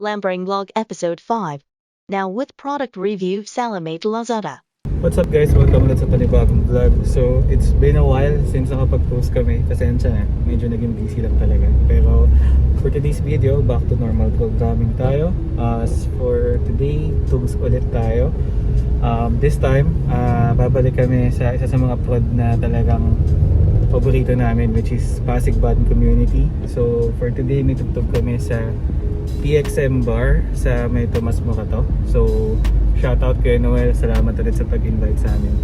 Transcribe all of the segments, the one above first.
Lambering Vlog Episode 5. Now with product review Salamate Lazada. What's up guys? Welcome ulit sa panibagong vlog. So, it's been a while since nakapag-post kami. Pasensya na, medyo naging busy lang talaga. Pero, for today's video, back to normal programming tayo. As for today, tugs ulit tayo. Um, this time, ah, babalik kami sa isa sa mga prod na talagang paborito namin which is Pasig Band Community. So, for today, may tugtog kami sa PXM Bar sa may Tomas Morato. So, shoutout kay Noel. Salamat ulit sa pag-invite sa amin.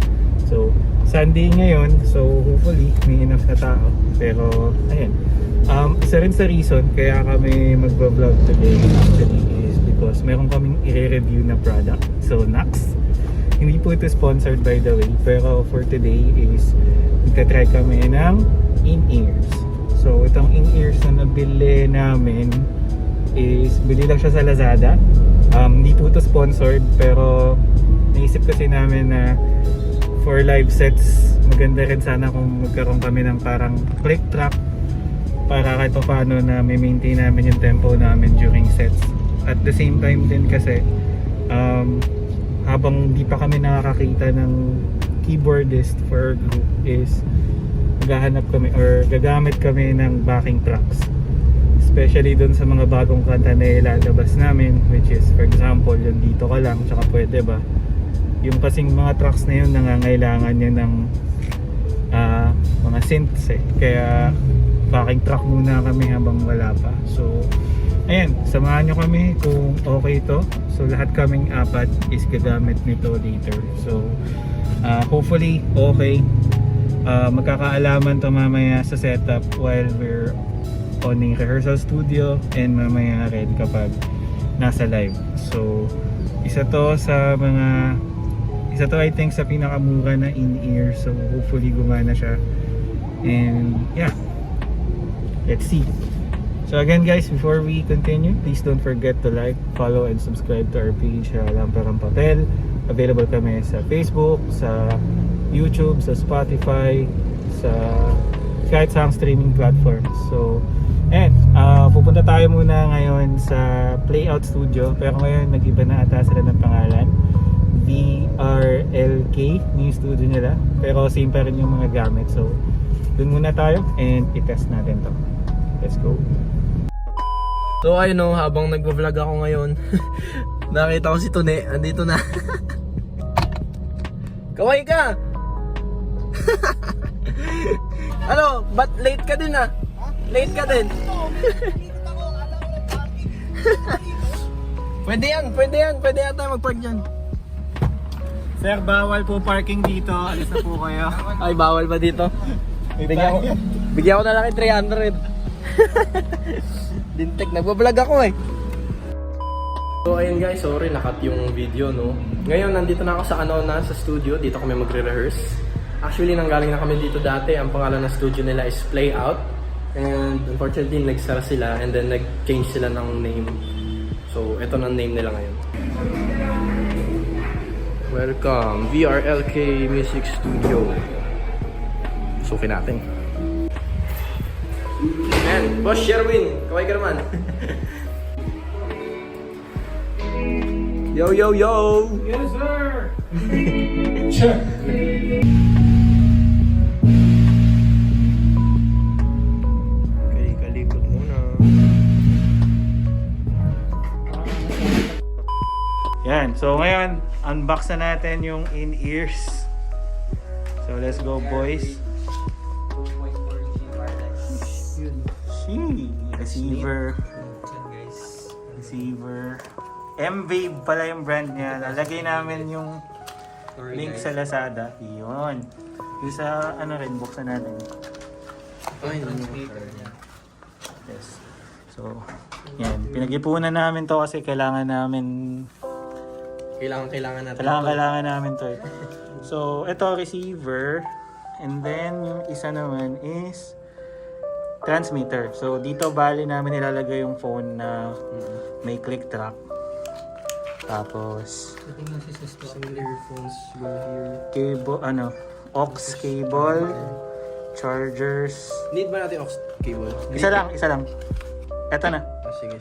So, Sunday ngayon. So, hopefully, may enough na tao. Pero, ayun. Um, isa rin sa reason kaya kami magbablog today actually is because meron kaming i-review na product. So, Nax. Hindi po ito sponsored by the way. Pero for today is magta-try kami ng in-ears. So, itong in-ears na nabili namin is bili lang siya sa Lazada. Um, hindi po ito sponsored pero naisip kasi namin na for live sets maganda rin sana kung magkaroon kami ng parang click track para kahit pa paano na may maintain namin yung tempo namin during sets. At the same time din kasi um, habang di pa kami nakakakita ng keyboardist for our group is gahanap kami or gagamit kami ng backing tracks especially dun sa mga bagong kanta na ilalabas namin which is for example yung dito ka lang tsaka pwede ba? Yung kasing mga tracks na yun nangangailangan yun ng ah, mga synths eh. Kaya backing track muna kami habang wala pa. So ayan samahan nyo kami kung okay to. So lahat kaming apat is gagamit nito later. So ah, hopefully okay. Ah, magkakaalaman to mamaya sa setup while we're on a rehearsal studio and mamaya rin kapag nasa live. So, isa to sa mga isa to I think sa pinakamura na in-ear. So, hopefully gumana siya. And yeah. Let's see. So again guys, before we continue, please don't forget to like, follow, and subscribe to our page sa Lamparang Papel. Available kami sa Facebook, sa YouTube, sa Spotify, sa kahit sa streaming platforms. So, and uh, pupunta tayo muna ngayon sa Playout Studio. Pero ngayon, nag-iba na ata sila ng pangalan. VRLK, new studio nila. Pero same pa rin yung mga gamit. So, dun muna tayo and i-test natin to. Let's go. So ayun no, habang nagvo-vlog ako ngayon, nakita ko si Tune, andito na. Kaway ka! ano, ba't late ka din ah? Late ka din. pwede yan, pwede yan, pwede yan tayo mag-park dyan. Sir, bawal po parking dito. Alis na po kayo. Ay, bawal ba dito? Bigyan ko, bigyan ko na lang yung 300. Dintek, nagbablog ako eh. So ayun guys, sorry nakat yung video no. Ngayon nandito na ako sa ano na sa studio, dito kami magre-rehearse. Actually nanggaling na kami dito dati, ang pangalan ng studio nila is Play Out. And unfortunately nagsara sila and then nag-change sila ng name. So ito na name nila ngayon. Welcome, VRLK Music Studio. Sukin natin. And Boss Sherwin, kaway ka naman. yo, yo, yo! Yes, sir! Okay, So ngayon, unbox na natin yung in-ears. So let's go boys. Shee, receiver. Receiver. M-Wave pala yung brand niya. Lalagay namin yung link sa Lazada. Yun. Yung sa ano rin, buksan natin. Ay, Yes. So, yan. Pinag-ipunan namin to kasi kailangan namin Kailangan, kailangan natin. Kailangan, to. kailangan namin to eh. So, ito receiver. And then, yung isa naman is transmitter. So, dito bali namin nilalagay yung phone na may click track. Tapos, Some earphones go here. cable, ano, aux cable, chargers. Need ba natin aux cable? Isa lang, isa lang. Eto na. Ah, sige.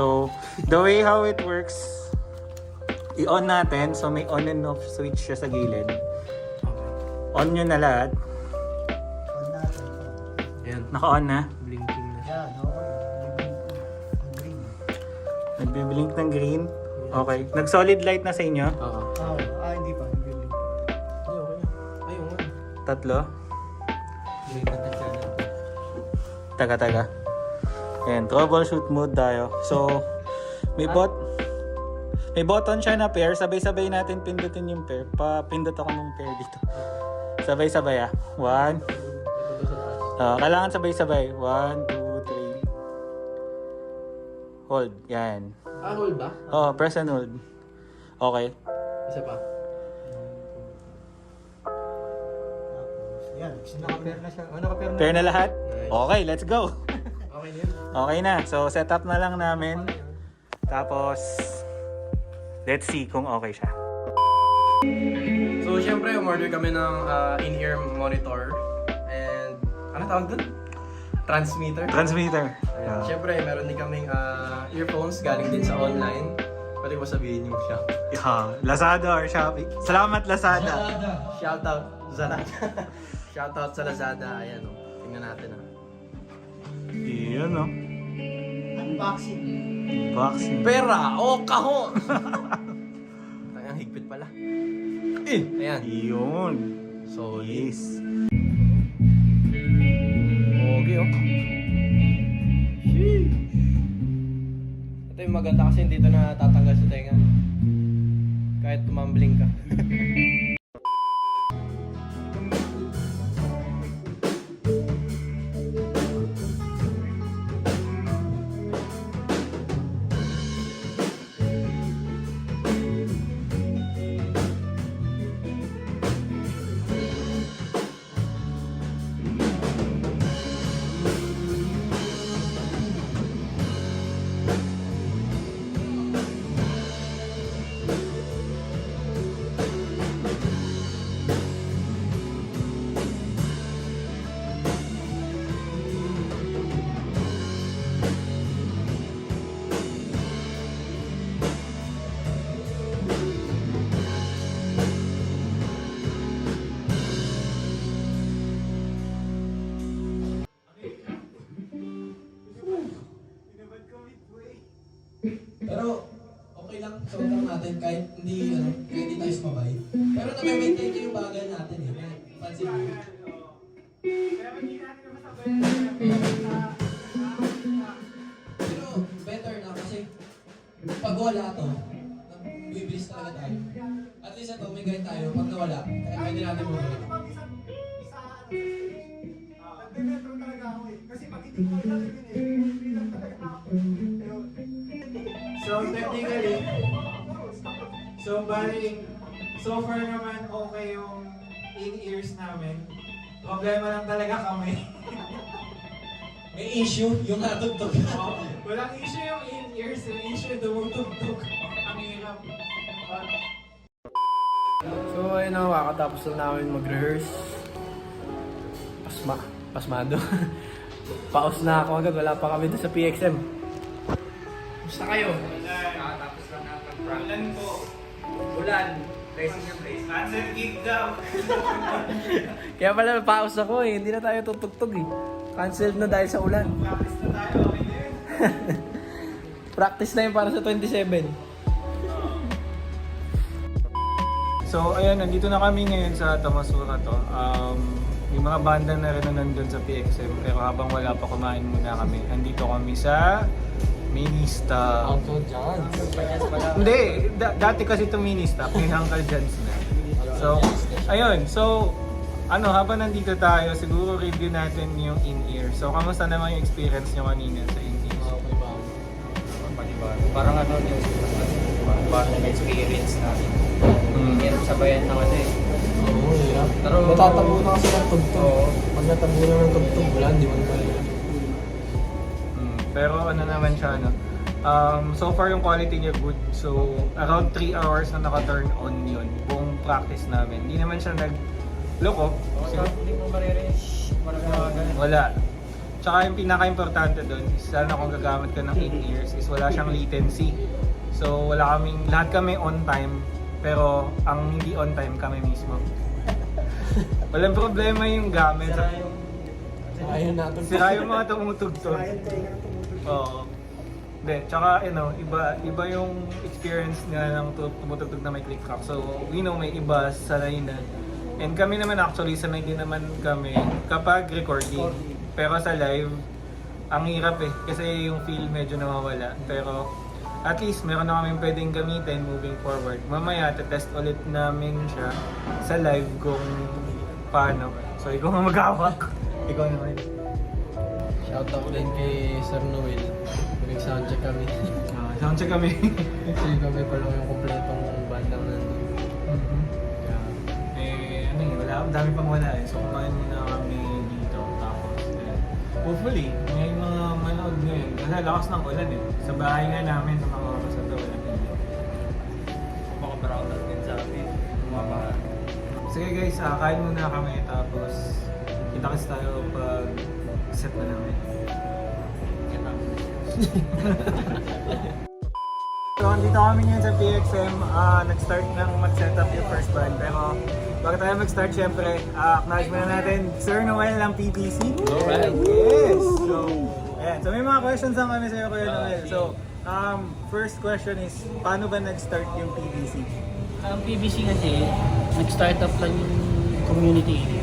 So, the way how it works, i-on natin. So, may on and off switch siya sa gilid. On nyo na lahat. Ayan, Naka-on na. blinking na siya. Nagbiblink ng green. Okay. Nag-solid light na sa inyo? Oo. Ah, hindi pa. Hindi pa. Ay, okay na. Ayun. Tatlo? Taga, taga. Ayan, troubleshoot mode tayo. So, may bot may button siya na pair. Sabay-sabay natin pindutin yung pair. Pa-pindot ako ng pair dito. Sabay-sabay ah. One. Ah, kailangan sabay-sabay. One, two, three. Hold. Yan. Ah, hold ba? Oh, press and hold. Okay. Isa pa. Yan. Naka-pair na siya. Oh, naka-pair na. Pair na lahat? Nice. Okay, let's go. Okay yun. Okay na. So, set up na lang namin. Tapos, let's see kung okay siya. So, syempre, umorder kami ng ah, in-ear monitor. And, ano tawag dun? Transmitter. Transmitter. Ayan. Syempre, meron din kaming ah, earphones galing din sa online. Pwede ko sabihin yung siya. Yeah, Lazada or Shopee. Salamat, Lazada. Shoutout Zalada. Shoutout sa Lazada. Ayan o. Tingnan natin ah. Iyon, no? Unboxing. Boxing. Pera o kahon! Ay, ang higpit pala. Eh! Ayan. Iyon. So, Yes. Okay oh. Sheesh. Ito yung maganda kasi dito na tatanggal sa tenga. Kahit tumambling ka. natin kahit hindi ano, kahit hindi tayo sumabay. Pero na-maintain ko yung bagay natin eh. Pansin mo. Pero better na kasi pag wala to, bibilis talaga tayo. At least ito, may guide tayo. Pag nawala, kaya pwede natin mo. So bali, so far naman okay yung in-ears namin. Problema lang talaga kami. May issue, yung natugtog. Walang issue yung in-ears, yung issue dumugtog-tog. Ang hirap. So, ayun na, kakatapos na namin mag-rehearse. Pasma, pasmado. Paus na ako agad, wala pa kami doon sa PXM. Gusto kayo? Nakatapos lang natin. Ulan po. Ulan. Blessing na blessing. Cancel gig daw. Kaya pala paus ako eh, hindi na tayo tutugtog eh. Cancelled na dahil sa ulan. Practice na tayo. Okay na yun. Practice na yun para sa 27. So, ayan, nandito na kami ngayon sa Tamasura to. Um, yung mga banda na rin na nandun sa PXM. Pero habang wala pa, kumain muna kami. Andito kami sa Minista. Uncle John. Hindi, da- dati kasi ito Minista. May Uncle John's na. So, ayun. So, ano, habang nandito tayo, siguro review natin yung in-ear. So, kamusta naman yung experience nyo kanina sa in-ear? Panibago. Parang ano yung bagong experience natin. Mm. Hirap sabayan ano eh. Oo, hirap. Pero, Natatabo na kasi ng tugtog. Oo. Pag natabo na ng tugtog, wala, hindi mo na pero ano naman siya, no? Um, so far yung quality niya good. So, around 3 hours na naka-turn on yun. Buong practice namin. Hindi naman siya nag-loko. Kasi hindi mo maririnig. Parang mga ganun. Wala. Tsaka yung pinaka-importante doon is sana kung gagamit ka ng in-ears is wala siyang latency. So wala kaming, lahat kami on time, pero ang hindi on time kami mismo. Walang problema yung gamit. Sira yung mga tumutugtog. Oo. Hindi, tsaka ano, iba iba yung experience nga ng tu- tumutugtog na may click crack. So, we know may iba sanay na. And kami naman actually, sanay din naman kami kapag recording. Pero sa live, ang hirap eh. Kasi yung feel medyo nawawala. Pero at least meron na kami pwedeng gamitin moving forward. Mamaya, test ulit namin siya sa live kung paano. So, ikaw nga mag-hawak. ikaw naman. Shoutout din kay Sir Noel. Nag-soundcheck kami. Ah, soundcheck kami. Actually kami pa lang yung kompletong bandang nandun. Kaya, eh, ano yun, wala, ang dami pang wala eh. So, kumain muna kami dito. Tapos, eh, hopefully, may mga manood ngayon. Kasi lakas ng ulan eh. Sa bahay nga namin, sa mga oras na wala dito. Baka brownout din sa atin. Sige guys, ah, kain muna kami. Tapos, kita-kits tayo pag set na namin. So, andito kami ngayon sa PXM. ah nag-start ng mag-set up yung first band. Pero, bago tayo mag-start, syempre, uh, acknowledge muna natin Sir Noel ng PPC. Alright. Yes! So, ayan. So, may mga questions lang kami sa'yo, Kuya Noel. So, um, first question is, paano ba nag-start yung PPC? Ang PBC kasi, nag-start up lang yung community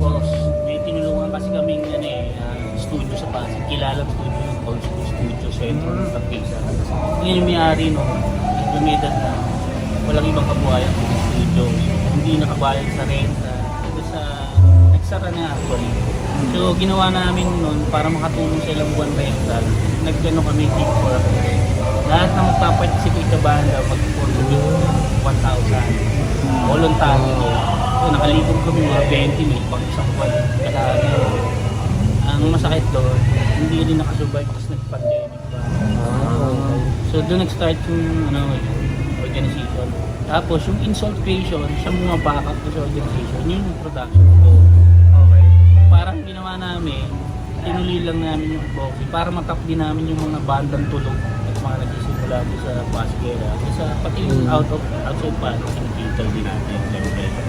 cause. May tinulungan kasi kaming ano, eh, ah, studio sa Pasig. Kilalang studio yung old school studio, Centro ng Tagpisa. Ngayon yung may-ari no, lumidad na walang ibang kabuhayan ng studio. Hindi nakabayad sa renta. Ito sa, nagsara na actually. So ginawa namin noon para makatulong sa ilang buwan rental. Nagano kami keep for lahat ng magpa-participate sa banda mag-contribute 1,000. Voluntary ko. So, nakalipog kami mga 20 may pang isang buwan. Kalahati. Ang masakit doon, hindi rin nakasurvive kasi nag-pandemic pa. So doon nag-start yung ano, organization. Tapos yung insult creation, siya mga backup ko sa organization, yun yung production ko. Okay. Parang ginawa namin, tinuloy lang namin yung advocacy para matap din namin yung mga bandang tulog at mga nagsisimula doon sa Pasquera. Kasi pati yung out of outside Pasig, nakikita din natin. Siyempre.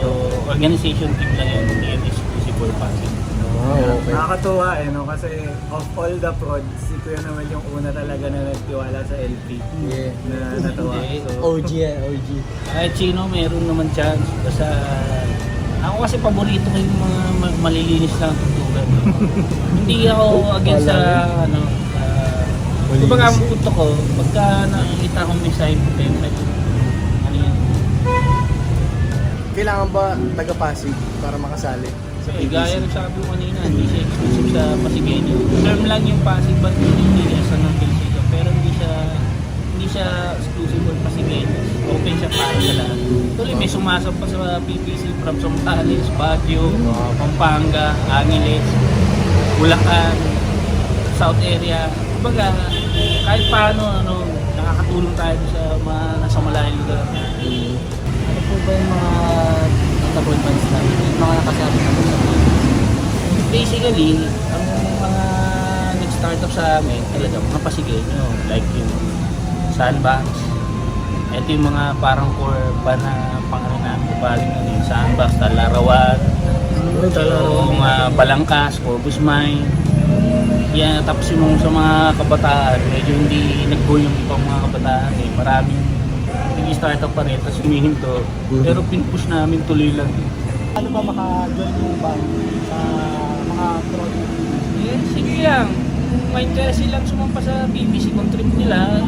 So, organization team lang yun, hindi yun exclusive for Pasig. wow, okay. Nakakatuwa eh, no? Kasi of all the prods, si Kuya naman yung una talaga na nagtiwala sa LP. Yeah. Na natawa. Hindi. So, OG yan, OG. Kahit sino, meron naman chance. Basta, ako kasi paborito ko yung mga ma- malilinis lang ang tutugan. Hindi ako against sa, ano, sa... Kumbaga ang punto ko, pagka nakikita akong may side effect, Kailangan ba taga-Pasig para makasali? Sa eh, gaya ng sabi ko kanina, hindi siya exclusive sa Pasigueño. Term lang yung Pasig Band Community sa ng Pilsico, pero hindi siya hindi siya exclusive for Pasigueño. Open siya para sa lahat. Tuloy may sumasap pa sa PPC from Sambales, Baguio, Pampanga, Angeles, Bulacan, South area. Kumbaga, kahit paano, ano, nakakatulong tayo sa mga nasa malayong lugar. Po yung mga notable bands namin? Yung mga nakasabi namin sa Basically, ang mga nag-start up sa amin, talaga mga Pasigueño, like yung Sandbox. Ito yung mga parang core ba na pangalan namin, paling ano yung Sandbox, Talarawan, yung uh, Balangkas, Corpus Mine. Yan, tapos yung sa mga kabataan, medyo hindi nag-go yung ibang mga kabataan eh. Maraming nag-start up pa rin, tapos humihinto. Pero pinpush namin tuloy lang. Ano ba maka-join yung band sa mga project? Eh, sige lang. Kung may interest silang sumampa sa BBC, kung trip nila,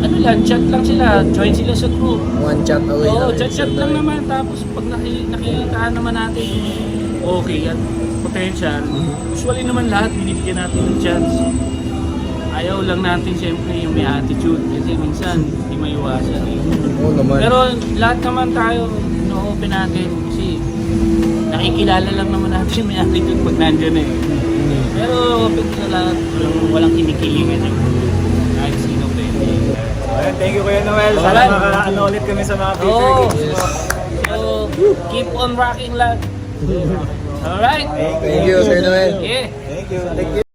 ano lang, chat lang sila, join sila sa group. One chat away Oo, lang. chat-chat lang naman. Tapos pag naki, nakikita naman natin okay at potential, usually naman lahat binibigyan natin ng chance. Ayaw lang natin siyempre yung may attitude kasi minsan hindi maiwasan eh. Oo naman. Pero lahat naman tayo, no-open natin kasi nakikilala lang naman natin yung may attitude pag nandyan eh. Pero open sa lahat, walang, walang kinikilingan yung kahit sino pwede. Alright, thank you Kuya Noel. Sana Alright. makaano ulit kami sa mga future gigs mo. So, keep on rocking lang. Alright? Thank you, Sir Noel. Yeah. Thank you. Thank you.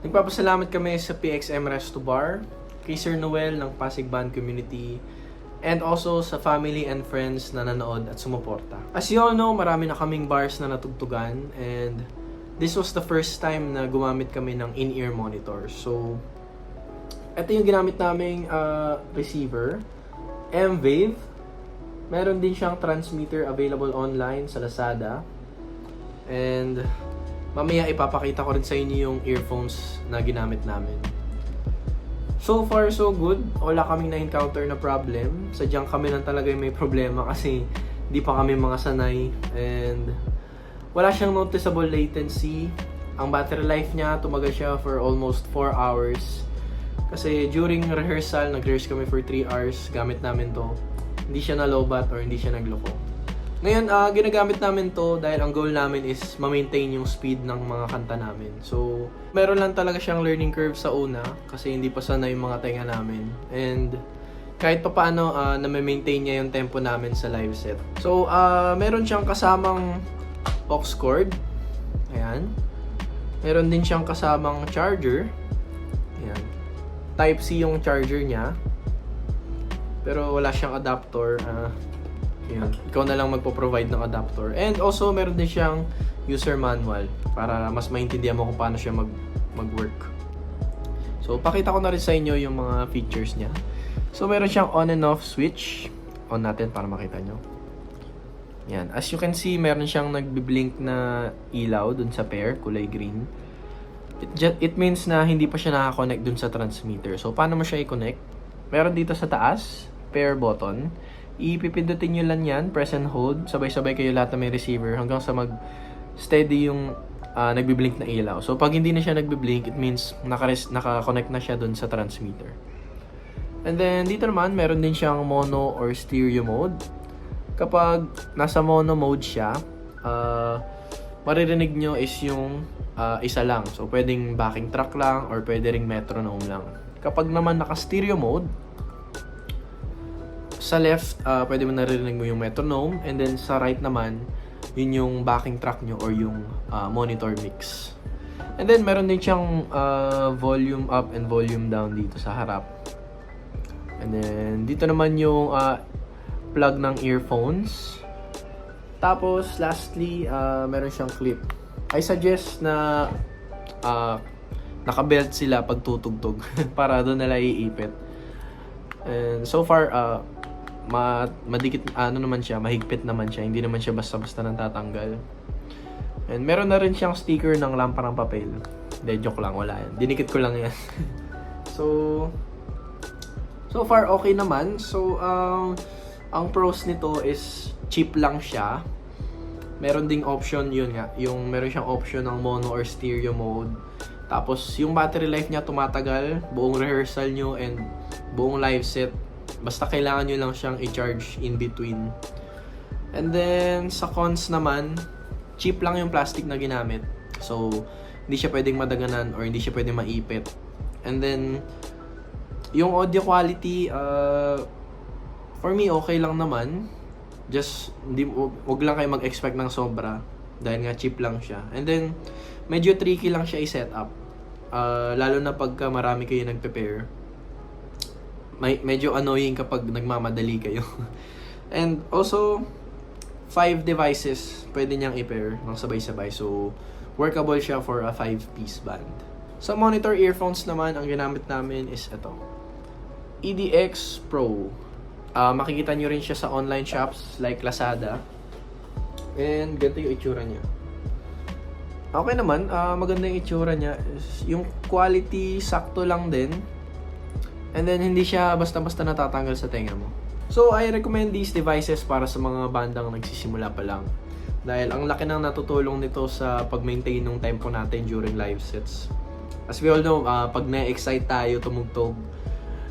Nagpapasalamat kami sa PXM Resto Bar, kay Sir Noel ng Pasig Band Community, and also sa family and friends na nanood at sumuporta. As you all know, marami na kaming bars na natugtugan and this was the first time na gumamit kami ng in-ear monitor. So, ito yung ginamit naming uh, receiver, M-Wave. Meron din siyang transmitter available online sa Lazada. And mamaya ipapakita ko rin sa inyo yung earphones na ginamit namin. So far, so good. Wala kaming na-encounter na problem. Sadyang kami lang talaga may problema kasi di pa kami mga sanay. And wala siyang noticeable latency. Ang battery life niya, tumagal siya for almost 4 hours. Kasi during rehearsal, nag-rehearse kami for 3 hours. Gamit namin to. Hindi siya na-lowbat or hindi siya nagloko. Ngayon, ah, ginagamit namin to dahil ang goal namin is ma-maintain yung speed ng mga kanta namin. So, meron lang talaga siyang learning curve sa una kasi hindi pa sanay yung mga tenga namin. And kahit pa paano, ah, na-maintain niya yung tempo namin sa live set. So, ah, meron siyang kasamang aux cord. Ayan. Meron din siyang kasamang charger. Ayan. Type-C yung charger niya. Pero wala siyang adapter. ah yun. Ikaw na lang magpo-provide ng adapter. And also, meron din siyang user manual para mas maintindihan mo kung paano siya mag mag-work. So, pakita ko na rin sa inyo yung mga features niya. So, meron siyang on and off switch. On natin para makita nyo. Yan. As you can see, meron siyang nagbi-blink na ilaw dun sa pair, kulay green. It, ju- it means na hindi pa siya nakakonect dun sa transmitter. So, paano mo siya i-connect? Meron dito sa taas, pair button. Ipipindutin nyo lang yan, press and hold. Sabay-sabay kayo lahat na may receiver hanggang sa mag steady yung ah, nagbi-blink na ilaw. So, pag hindi na siya nagbi-blink, it means naka-connect na siya dun sa transmitter. And then, dito naman, meron din siyang mono or stereo mode. Kapag nasa mono mode siya, ah, maririnig nyo is yung ah, isa lang. So, pwedeng backing track lang or pwede ring metronome lang. Kapag naman naka-stereo mode, sa left, ah, pwede mo naririnig mo yung metronome. And then sa right naman, yun yung backing track nyo or yung ah, monitor mix. And then meron din siyang ah, volume up and volume down dito sa harap. And then dito naman yung ah, plug ng earphones. Tapos lastly, ah, meron siyang clip. I suggest na ah, naka-belt sila pag tutugtog para doon nila iipit. And so far, uh, ma madikit, ano naman siya, mahigpit naman siya. Hindi naman siya basta-basta nang tatanggal. And meron na rin siyang sticker ng lamparang papel. Hindi, joke lang, wala yan. Dinikit ko lang yan. so, so far okay naman. So, um, ang pros nito is cheap lang siya. Meron ding option, yun nga, yung meron siyang option ng mono or stereo mode. Tapos, yung battery life niya tumatagal, buong rehearsal nyo and buong live set. Basta kailangan nyo lang siyang i-charge in between. And then, sa cons naman, cheap lang yung plastic na ginamit. So, hindi siya pwedeng madaganan or hindi siya pwedeng maipit. And then, yung audio quality, uh, for me, okay lang naman. Just, hindi, wag, lang kayo mag-expect ng sobra. Dahil nga cheap lang siya. And then, medyo tricky lang siya i-set up. Uh, lalo na pagka marami kayo nagpe-pair. May, medyo annoying kapag nagmamadali kayo. And also, five devices pwede niyang i-pair ng sabay-sabay. So, workable siya for a 5-piece band. Sa monitor earphones naman, ang ginamit namin is ito. EDX Pro. Ah, makikita nyo rin siya sa online shops like Lazada. And ganito yung itsura niya. Okay naman, ah, maganda yung itsura niya. Yung quality, sakto lang din. And then, hindi siya basta-basta natatanggal sa tenga mo. So, I recommend these devices para sa mga bandang nagsisimula pa lang. Dahil ang laki ng natutulong nito sa pag-maintain ng tempo natin during live sets. As we all know, ah, pag na-excite tayo tumugtog,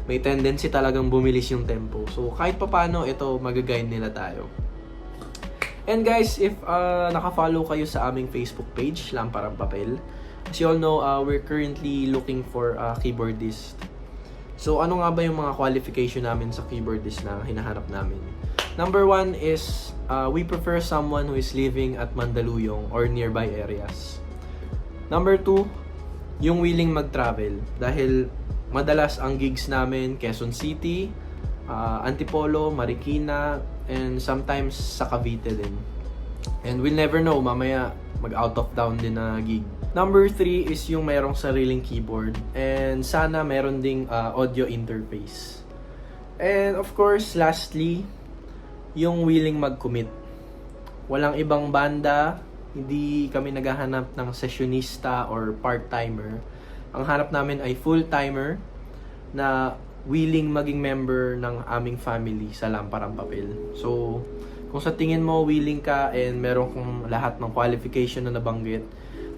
may tendency talagang bumilis yung tempo. So, kahit papano, ito, mag-guide nila tayo. And guys, if uh, naka-follow kayo sa aming Facebook page, Lamparang Papel, as you all know, uh, we're currently looking for a keyboardist. So, ano nga ba yung mga qualification namin sa keyboardist na hinahanap namin? Number one is, uh, we prefer someone who is living at Mandaluyong or nearby areas. Number two, yung willing mag-travel. Dahil madalas ang gigs namin, Quezon City, uh, Antipolo, Marikina, and sometimes sa Cavite din. And we'll never know, mamaya mag out of town din na gig. Number three is yung mayroong sariling keyboard and sana meron ding uh, audio interface. And of course, lastly, yung willing mag-commit. Walang ibang banda, hindi kami naghahanap ng sessionista or part-timer. Ang hanap namin ay full-timer na willing maging member ng aming family sa Lamparang Papel. So, kung sa tingin mo willing ka and meron kang lahat ng qualification na nabanggit,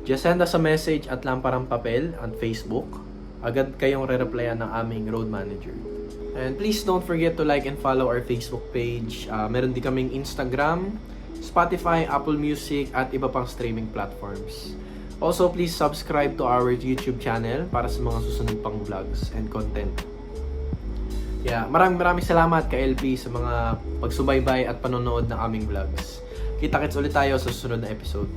just send us a message at Lamparang Papel on Facebook. Agad kayong re-replyan ng aming road manager. And please don't forget to like and follow our Facebook page. Uh, meron din kaming Instagram, Spotify, Apple Music, at iba pang streaming platforms. Also, please subscribe to our YouTube channel para sa mga susunod pang vlogs and content. Yeah, maraming maraming salamat kay LP sa mga pagsubaybay at panonood ng aming vlogs. Kita-kits ulit tayo sa susunod na episode.